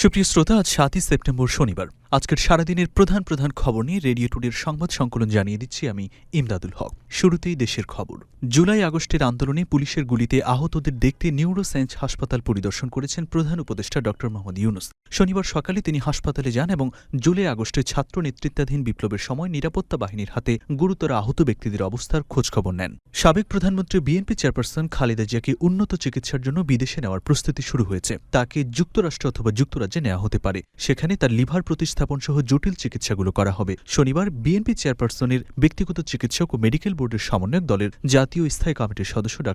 সুপ্রিয় শ্রোতা আজ সাতই সেপ্টেম্বর শনিবার। আজকের সারাদিনের প্রধান প্রধান খবর নিয়ে রেডিও টুডের সংবাদ সংকলন জানিয়ে দিচ্ছি আমি ইমদাদুল হক। শুরুতেই দেশের খবর। জুলাই আগস্টের আন্দোলনে পুলিশের গুলিতে আহতদের দেখতে নিউরোসায়েন্স হাসপাতাল পরিদর্শন করেছেন প্রধান উপদেষ্টা ড. মোহাম্মদ ইউনুস। শনিবার সকালে তিনি হাসপাতালে যান এবং জুলাই আগস্টে ছাত্র নেতৃত্বাধীন বিপ্লবের সময় নিরাপত্তা বাহিনীর হাতে গুরুতর আহত ব্যক্তিদের অবস্থার খোঁজখবর নেন। সাবেক প্রধানমন্ত্রী বিএনপি চেয়ারপারসন খালেদা জিয়াকে উন্নত চিকিৎসার জন্য বিদেশে নেওয়ার প্রস্তুতি শুরু হয়েছে। তাকে যুক্তরাষ্ট্র অথবা যুক্তরাজ্যে নেওয়া হতে পারে। সেখানে তার লিভার প্রতিস্থাপন সহ জটিল চিকিৎসাগুলো করা হবে। শনিবার বিএনপি চেয়ারপারসনের ব্যক্তিগত চিকিৎসক ও মেডিকেল বোর্ডের সমন্বয়ক দলের জাতীয় স্থায়ী কমিটির সদস্য ড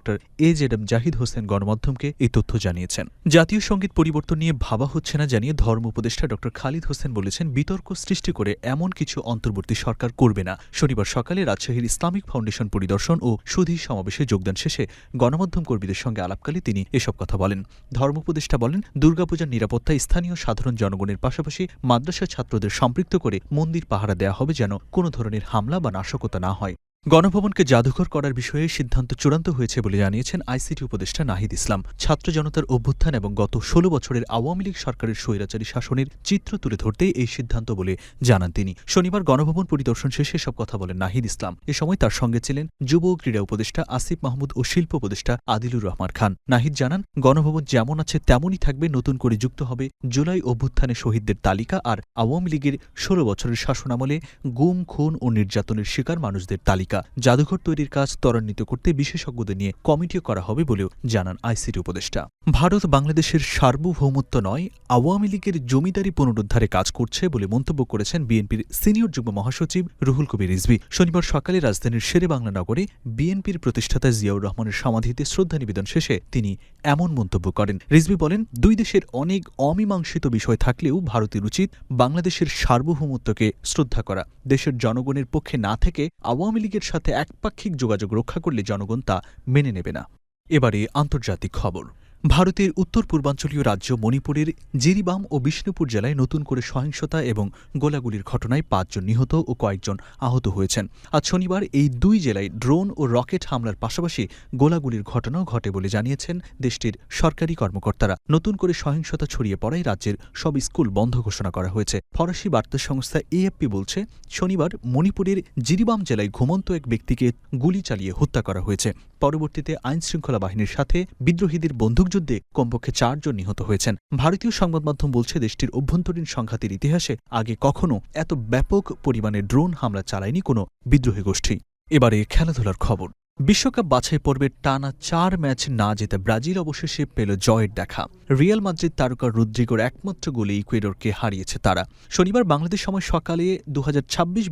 A Z M Zahid Hossain গণমাধ্যমকে এই তথ্য জানিয়েছেন। জাতীয় সংগীত পরিবর্তন নিয়ে ভাবা হচ্ছে না জানিয়ে ধর্ম উপদেষ্টা ড খালিদ হোসেন বলেছেন, বিতর্ক সৃষ্টি করে এমন কিছু অন্তর্বর্তী সরকার করবে না। শনিবার সকালে রাজশাহীর ইসলামিক ফাউন্ডেশন পরিদর্শন ও সুধী সমাবেশে যোগদান শেষে গণমাধ্যম কর্মীদের সঙ্গে আলাপকালে তিনি এসব কথা বলেন। ধর্ম উপদেষ্টা বলেন, দুর্গাপূজার নিরাপত্তায় স্থানীয় সাধারণ জনগণের পাশাপাশি মাদ্রাসা ছাত্রদের সম্পৃক্ত করে মন্দির পাহারা দেয়া হবে যেন কোনো ধরনের হামলা বা নাশকতা না হয়। গণভবনকে জাদুঘর করার বিষয়ে সিদ্ধান্ত চূড়ান্ত হয়েছে বলে জানিয়েছেন আইসিটি উপদেষ্টা নাহিদ ইসলাম। ছাত্র জনতার অভ্যুত্থান এবং গত ষোলো বছরের আওয়ামী লীগ সরকারের স্বৈরাচারী শাসনের চিত্র তুলে ধরতেই এই সিদ্ধান্ত বলে জানান তিনি। শনিবার গণভবন পরিদর্শন শেষে সব কথা বলেন নাহিদ ইসলাম। এ সময় তার সঙ্গে ছিলেন যুব ও ক্রীড়া উপদেষ্টা আসিফ মাহমুদ ও শিল্প উপদেষ্টা আদিলুর রহমান খান। নাহিদ জানান, গণভবন যেমন আছে তেমনই থাকবে, নতুন করে যুক্ত হবে জুলাই অভ্যুত্থানে শহীদদের তালিকা আর আওয়ামী লীগের ষোলো বছরের শাসনামলে গুম, খুন ও নির্যাতনের শিকার মানুষদের তালিকা। জাদুঘর তৈরির কাজ ত্বরান্বিত করতে বিশেষজ্ঞদের নিয়ে কমিটিও করা হবে বলেও জানান আইসিটি উপদেষ্টা। ভারত বাংলাদেশের সার্বভৌমত্ব নয়, আওয়ামী লীগের জমিদারি পুনরুদ্ধারে কাজ করছে বলে মন্তব্য করেছেন বিএনপির সিনিয়র যুগ্ম মহাসচিব রুহুল কবির রিজভি। শনিবার সকালে রাজধানীর শেরে বাংলা নগরে বিএনপির প্রতিষ্ঠাতা জিয়াউর রহমানের সমাধিতে শ্রদ্ধা নিবেদন শেষে তিনি এমন মন্তব্য করেন। রিজভি বলেন, দুই দেশের অনেক অমীমাংসিত বিষয় থাকলেও ভারতের উচিত বাংলাদেশের সার্বভৌমত্বকে শ্রদ্ধা করা। দেশের জনগণের পক্ষে না থেকে আওয়ামী লীগের সাথে একপাক্ষিক যোগাযোগ রক্ষা করলে জনগণ তা মেনে নেবে না। এবারে আন্তর্জাতিক খবর। ভারতের উত্তর পূর্বাঞ্চলীয় রাজ্য মণিপুরের জিরিবাম ও বিষ্ণুপুর জেলায় নতুন করে সহিংসতা এবং গোলাগুলির ঘটনায় পাঁচজন নিহত ও কয়েকজন আহত হয়েছেন। আজ শনিবার এই দুই জেলায় ড্রোন ও রকেট হামলার পাশাপাশি গোলাগুলির ঘটনাও ঘটে বলে জানিয়েছেন দেশটির সরকারি কর্মকর্তারা। নতুন করে সহিংসতা ছড়িয়ে পড়ায় রাজ্যের সব স্কুল বন্ধ ঘোষণা করা হয়েছে। ফরাসি বার্তা সংস্থা এএফপি বলছে, শনিবার মণিপুরের জিরিবাম জেলায় ঘুমন্ত এক ব্যক্তিকে গুলি চালিয়ে হত্যা করা হয়েছে। পরবর্তীতে আইনশৃঙ্খলা বাহিনীর সাথে বিদ্রোহীদের বন্দুকযুদ্ধে কমপক্ষে চারজন নিহত হয়েছেন। ভারতীয় সংবাদ মাধ্যম বলছে, দেশটির অভ্যন্তরীণ সংঘাতের ইতিহাসে আগে কখনো এত ব্যাপক পরিমাণে ড্রোন হামলা চালায়নি কোনো বিদ্রোহী গোষ্ঠী। এবারে খেলাধুলার খবর। বিশ্বকাপ বাছাই পর্বের টানা চার ম্যাচ না জেতে ব্রাজিল অবশেষে পেল জয়ের দেখা। রিয়াল মাদ্রিদ তারকা রুদ্রিগোর একমাত্র গোলে ইকুয়েডরকে হারিয়েছে তারা। শনিবার বাংলাদেশ সময় সকালে দু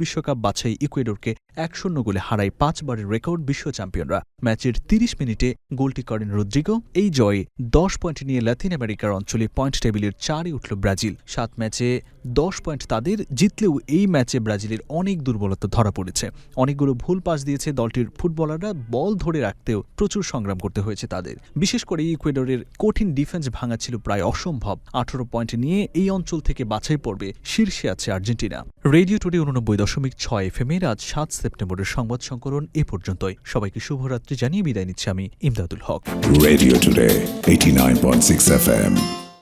বিশ্বকাপ বাছাই ইকুয়েডরকে এক শূন্য গোলে হারায় পাঁচবারের রেকর্ড বিশ্ব চ্যাম্পিয়নরা। ম্যাচের তিরিশ মিনিটে গোলটি করেন রুদ্রিগো। এই জয়ে দশ পয়েন্ট নিয়ে লাতিন আমেরিকার অঞ্চলে পয়েন্ট টেবিলের চারে উঠল ব্রাজিল। সাত ম্যাচে দশ পয়েন্ট তাদের জিতলেও এই ম্যাচে ব্রাজিলের অনেক দুর্বলতা ধরা পড়েছে। অনেকগুলো ভুল পাস দিয়েছে দলটির ফুটবলাররা বল ধরে রাখতেও প্রচুর সংগ্রাম করতে হয়েছে তাদের। বিশেষ করে ইকুয়েডরের কঠিন ডিফেন্স ভাঙা ছিল প্রায় অসম্ভব। আঠারো পয়েন্ট নিয়ে এই অঞ্চল থেকে বাছাই পর্বে শীর্ষে আছে আর্জেন্টিনা। রেডিও টুডে উননব্বই দশমিক ছয় এফ এম এর আজ সাত সেপ্টেম্বরের সংবাদ সংকলন এ পর্যন্তই। সবাইকে শুভরাত্রি জানিয়ে বিদায় নিচ্ছি আমি ইমদাদুল হক। Radio Today, 89.6 FM.